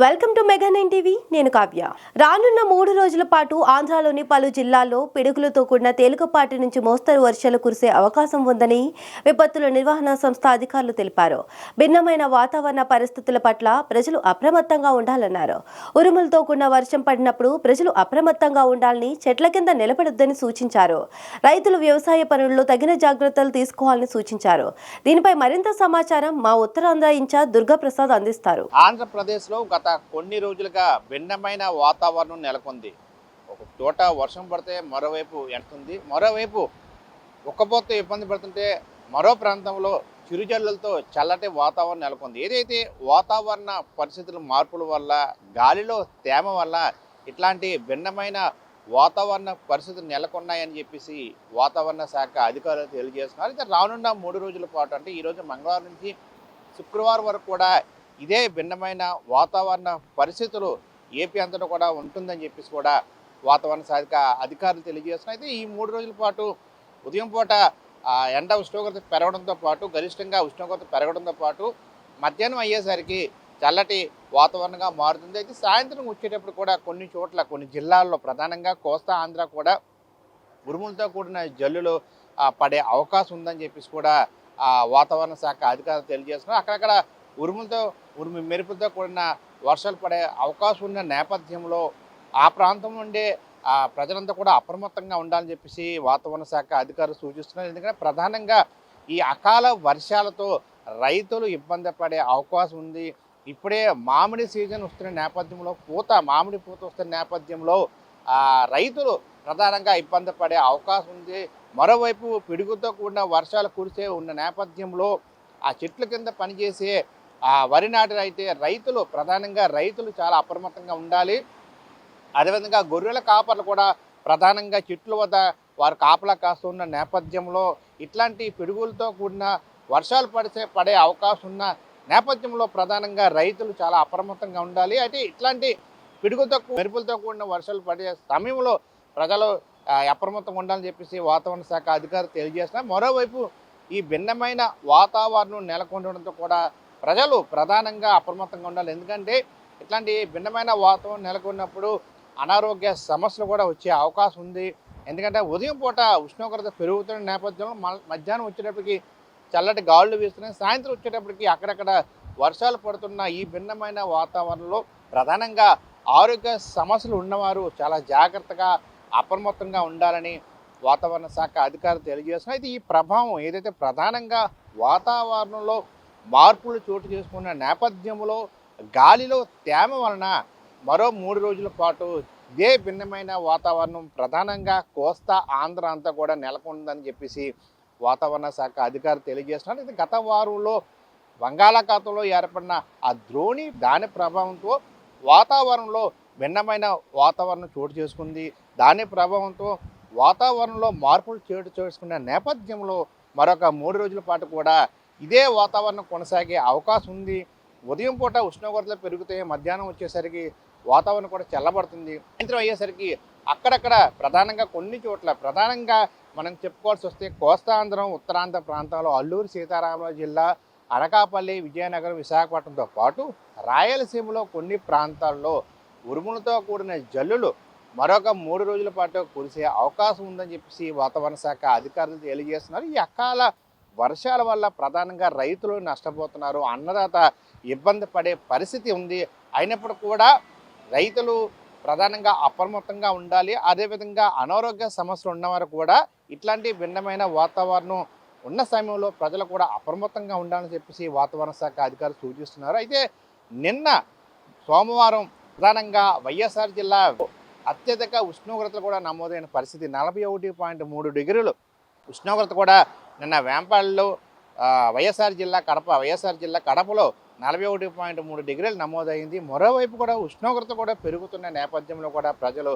Welcome to mega nine TV. నేను కావ్య. రానున్న మూడు రోజుల పాటు ఆంధ్రాలోని పలు జిల్లాల్లో పిడుగులతో కూడిన తేలికపాటి నుంచి మోస్తరు వర్షాలు కురిసే అవకాశం ఉందని విపత్తుల నిర్వహణ సంస్థ అధికారులు తెలిపారు. భిన్నమైన వాతావరణ పరిస్థితుల పట్ల ప్రజలు అప్రమత్తంగా ఉండాలన్నారు. ఉరుములతో కూడిన వర్షం పడినప్పుడు ప్రజలు అప్రమత్తంగా ఉండాలని చెట్ల కింద నిలబడొద్దని సూచించారు. రైతులు వ్యవసాయ పనుల్లో తగిన జాగ్రత్తలు తీసుకోవాలని సూచించారు. దీనిపై మరింత సమాచారం మా ఉత్తరాంధ్ర ఇన్ఛార్జ్ దుర్గాప్రసాద్ అందిస్తారు. ఆంధ్రప్రదేశ్లో గత కొన్ని రోజులుగా భిన్నమైన వాతావరణం నెలకొంది. ఒక చోట వర్షం పడితే మరోవైపు ఎండుతుంది. మరోవైపు ఉక్కపోతే ఇబ్బంది పడుతుంటే మరో ప్రాంతంలో చిరుజల్లులతో చల్లటి వాతావరణం నెలకొంది. ఏదైతే వాతావరణ పరిస్థితుల మార్పుల వల్ల గాలిలో తేమ వల్ల ఇట్లాంటి భిన్నమైన వాతావరణ పరిస్థితులు నెలకొన్నాయని చెప్పేసి వాతావరణ శాఖ అధికారులు తెలియజేస్తున్నారు. అయితే రానున్న మూడు రోజుల పాటు అంటే ఈరోజు మంగళవారం నుంచి శుక్రవారం వరకు కూడా ఇదే భిన్నమైన వాతావరణ పరిస్థితులు ఏపీ అంతటా కూడా ఉంటుందని చెప్పేసి కూడా వాతావరణ శాఖ అధికారులు తెలియజేస్తున్నారు. అయితే ఈ మూడు రోజుల పాటు ఉదయం పూట ఎండ ఉష్ణోగ్రత పెరగడంతో పాటు గరిష్టంగా ఉష్ణోగ్రత పెరగడంతో పాటు మధ్యాహ్నం అయ్యేసరికి చల్లటి వాతావరణంగా మారుతుంది. అయితే సాయంత్రం వచ్చేటప్పుడు కూడా కొన్ని చోట్ల కొన్ని జిల్లాల్లో ప్రధానంగా కోస్తా ఆంధ్ర కూడా ఉరుములతో కూడిన జల్లులు పడే అవకాశం ఉందని చెప్పేసి కూడా వాతావరణ శాఖ అధికారులు తెలియజేస్తున్నారు. అక్కడక్కడ ఉరుములతో ఉరుము మెరుపులతో కూడిన వర్షాలు పడే అవకాశం ఉన్న నేపథ్యంలో ఆ ప్రాంతం నుండి ప్రజలంతా కూడా అప్రమత్తంగా ఉండాలని చెప్పేసి వాతావరణ శాఖ అధికారులు సూచిస్తున్నారు. ఎందుకంటే ప్రధానంగా ఈ అకాల వర్షాలతో రైతులు ఇబ్బంది పడే అవకాశం ఉంది. ఇప్పుడే మామిడి సీజన్ వస్తున్న నేపథ్యంలో పూత మామిడి పూత వస్తున్న నేపథ్యంలో రైతులు ప్రధానంగా ఇబ్బంది పడే అవకాశం ఉంది. మరోవైపు పిడుగుతో కూడిన వర్షాలు కురిసే ఉన్న నేపథ్యంలో ఆ చెట్ల కింద పనిచేసే ఆ వరి నాటి అయితే రైతులు ప్రధానంగా రైతులు చాలా అప్రమత్తంగా ఉండాలి. అదేవిధంగా గొర్రెల కాపర్లు కూడా ప్రధానంగా చెట్ల వద్ద వారు కాపలా కాస్తున్న నేపథ్యంలో ఇట్లాంటి పిడుగులతో కూడిన వర్షాలు పడితే పడే అవకాశం ఉన్న నేపథ్యంలో ప్రధానంగా రైతులు చాలా అప్రమత్తంగా ఉండాలి. అయితే ఇట్లాంటి పిడుగులతో మెరుపులతో కూడిన వర్షాలు పడే సమయంలో ప్రజలు అప్రమత్తంగా ఉండాలని చెప్పేసి వాతావరణ శాఖ అధికారులు తెలియజేస్తున్నారు. మరోవైపు ఈ భిన్నమైన వాతావరణం నెలకొండడంతో కూడా ప్రజలు ప్రధానంగా అప్రమత్తంగా ఉండాలి. ఎందుకంటే ఇట్లాంటి భిన్నమైన వాతావరణం నెలకొన్నప్పుడు అనారోగ్య సమస్యలు కూడా వచ్చే అవకాశం ఉంది. ఎందుకంటే ఉదయం పూట ఉష్ణోగ్రత పెరుగుతున్న నేపథ్యంలో మ- మధ్యాహ్నం వచ్చేటప్పటికి చల్లటి గాలులు వీస్తున్నాయి. సాయంత్రం వచ్చేటప్పటికి అక్కడక్కడ వర్షాలు పడుతున్న ఈ భిన్నమైన వాతావరణంలో ప్రధానంగా ఆరోగ్య సమస్యలు ఉన్నవారు చాలా జాగ్రత్తగా అప్రమత్తంగా ఉండాలని వాతావరణ శాఖ అధికారులు తెలియజేస్తున్నారు. అయితే ఈ ప్రభావం ఏదైతే ప్రధానంగా వాతావరణంలో మార్పులు చోటు చేసుకున్న నేపథ్యంలో గాలిలో తేమ వలన మరో మూడు రోజుల పాటు ఇదే భిన్నమైన వాతావరణం ప్రధానంగా కోస్తా ఆంధ్ర అంతా కూడా నెలకొందని చెప్పేసి వాతావరణ శాఖ అధికారులు తెలియజేస్తున్నారు. ఇది గత వారంలో బంగాళాఖాతంలో ఏర్పడిన ఆ ద్రోణి దాని ప్రభావంతో వాతావరణంలో భిన్నమైన వాతావరణం చోటు చేసుకుంది. దాని ప్రభావంతో వాతావరణంలో మార్పులు చోటు చేసుకున్న నేపథ్యంలో మరొక మూడు రోజుల పాటు కూడా ఇదే వాతావరణం కొనసాగే అవకాశం ఉంది. ఉదయం పూట ఉష్ణోగ్రతలు పెరుగుతాయి మధ్యాహ్నం వచ్చేసరికి వాతావరణం కూడా చల్లబడుతుంది. సాయంత్రం అయ్యేసరికి అక్కడక్కడ ప్రధానంగా కొన్ని చోట్ల ప్రధానంగా మనం చెప్పుకోవాల్సి వస్తే కోస్తాంధ్రం ఉత్తరాంధ్ర ప్రాంతాల్లో అల్లూరు సీతారామరాజు జిల్లా అనకాపల్లి విజయనగరం విశాఖపట్నంతో పాటు రాయలసీమలో కొన్ని ప్రాంతాల్లో ఉరుములతో కూడిన జల్లులు మరొక మూడు రోజుల పాటు కురిసే అవకాశం ఉందని చెప్పేసి వాతావరణ శాఖ అధికారులు తెలియజేస్తున్నారు. ఈ అకాల వర్షాల వల్ల ప్రధానంగా రైతులు నష్టపోతున్నారు అన్నదాత ఇబ్బంది పడే పరిస్థితి ఉంది. అయినప్పుడు కూడా రైతులు ప్రధానంగా అప్రమత్తంగా ఉండాలి. అదేవిధంగా అనారోగ్య సమస్యలు ఉన్నవారు కూడా ఇట్లాంటి భిన్నమైన వాతావరణం ఉన్న సమయంలో ప్రజలు కూడా అప్రమత్తంగా ఉండాలని చెప్పేసి వాతావరణ శాఖ అధికారులు సూచిస్తున్నారు. అయితే నిన్న సోమవారం ప్రధానంగా వైఎస్ఆర్ జిల్లా అత్యధిక ఉష్ణోగ్రతలు కూడా నమోదైన పరిస్థితి నలభై ఒకటి పాయింట్ మూడు డిగ్రీలు. ఉష్ణోగ్రత కూడా నిన్న వేంపాడులో వైఎస్ఆర్ జిల్లా కడప వైఎస్ఆర్ జిల్లా కడపలో నలభై ఒకటి పాయింట్ మూడు డిగ్రీలు నమోదైంది. మరోవైపు కూడా ఉష్ణోగ్రత కూడా పెరుగుతున్న నేపథ్యంలో కూడా ప్రజలు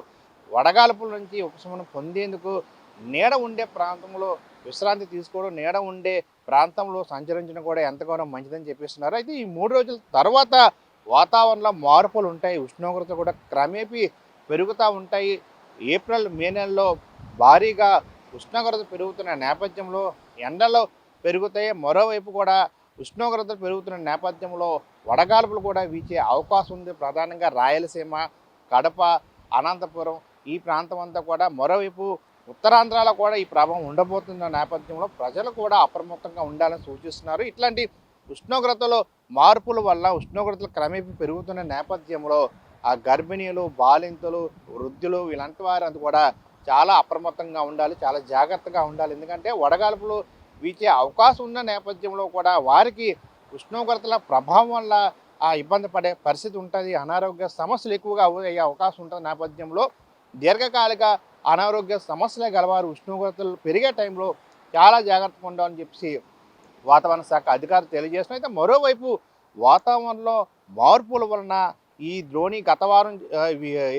వడగాల్పుల నుంచి ఉపశమనం పొందేందుకు నీడ ఉండే ప్రాంతంలో విశ్రాంతి తీసుకోవడం నీడ ఉండే ప్రాంతంలో సంచరించడం కూడా ఎంతగానో మంచిదని చెప్పిస్తున్నారు. అయితే ఈ మూడు రోజుల తర్వాత వాతావరణంలో మార్పులు ఉంటాయి ఉష్ణోగ్రత కూడా క్రమేపీ పెరుగుతూ ఉంటాయి. ఏప్రిల్ మే నెలలో భారీగా ఉష్ణోగ్రత పెరుగుతున్న నేపథ్యంలో ఎండలు పెరుగుతాయి. మరోవైపు కూడా ఉష్ణోగ్రత పెరుగుతున్న నేపథ్యంలో వడగాల్పులు కూడా వీచే అవకాశం ఉంది. ప్రధానంగా రాయలసీమ కడప అనంతపురం ఈ ప్రాంతం అంతా కూడా మరోవైపు ఉత్తరాంధ్రాలో కూడా ఈ ప్రభావం ఉండబోతున్న నేపథ్యంలో ప్రజలు కూడా అప్రమత్తంగా ఉండాలని సూచిస్తున్నారు. ఇట్లాంటి ఉష్ణోగ్రతలో మార్పుల వల్ల ఉష్ణోగ్రతలు క్రమేపీ పెరుగుతున్న నేపథ్యంలో ఆ గర్భిణీలు బాలింతలు వృద్ధులు ఇలాంటి వారు కూడా చాలా అప్రమత్తంగా ఉండాలి చాలా జాగ్రత్తగా ఉండాలి. ఎందుకంటే వడగాల్పులు వీచే అవకాశం ఉన్న నేపథ్యంలో కూడా వారికి ఉష్ణోగ్రతల ప్రభావం వల్ల ఆ ఇబ్బంది పడే పరిస్థితి ఉంటుంది. అనారోగ్య సమస్యలు ఎక్కువగా అయ్యే అవకాశం ఉంటుంది నేపథ్యంలో. దీర్ఘకాలిక అనారోగ్య సమస్యలే గలవారు. ఉష్ణోగ్రతలు పెరిగే టైంలో చాలా జాగ్రత్తగా ఉండాలని చెప్పి వాతావరణ శాఖ అధికారులు తెలియజేస్తున్నారు. అయితే మరోవైపు వాతావరణంలో మార్పుల వలన ఈ ద్రోణి గత వారం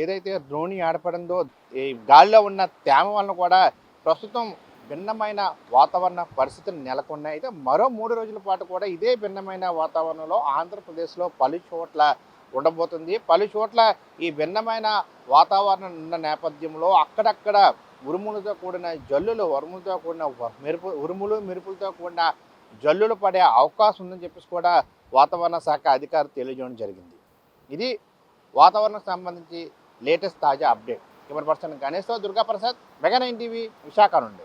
ఏదైతే ద్రోణి ఆడపడిందో ఈ గాలిలో ఉన్న తేమ వలన కూడా ప్రస్తుతం భిన్నమైన వాతావరణ పరిస్థితులు నెలకొన్నాయి. అయితే మరో మూడు రోజుల పాటు కూడా ఇదే భిన్నమైన వాతావరణంలో ఆంధ్రప్రదేశ్లో పలు చోట్ల ఉండబోతుంది. పలు చోట్ల ఈ భిన్నమైన వాతావరణం ఉన్న నేపథ్యంలో అక్కడక్కడ ఉరుములతో కూడిన జల్లులు ఉరుములతో కూడిన మెరుపు ఉరుములు మెరుపులతో కూడిన జల్లులు పడే అవకాశం ఉందని చెప్పేసి కూడా వాతావరణ శాఖ అధికారులు తెలియజేయడం జరిగింది. ఇది వాతావరణం సంబంధించి లేటెస్ట్ తాజా update. Camera person గణేష్తో Durgaprasad mega nine TV Visakha నుండి.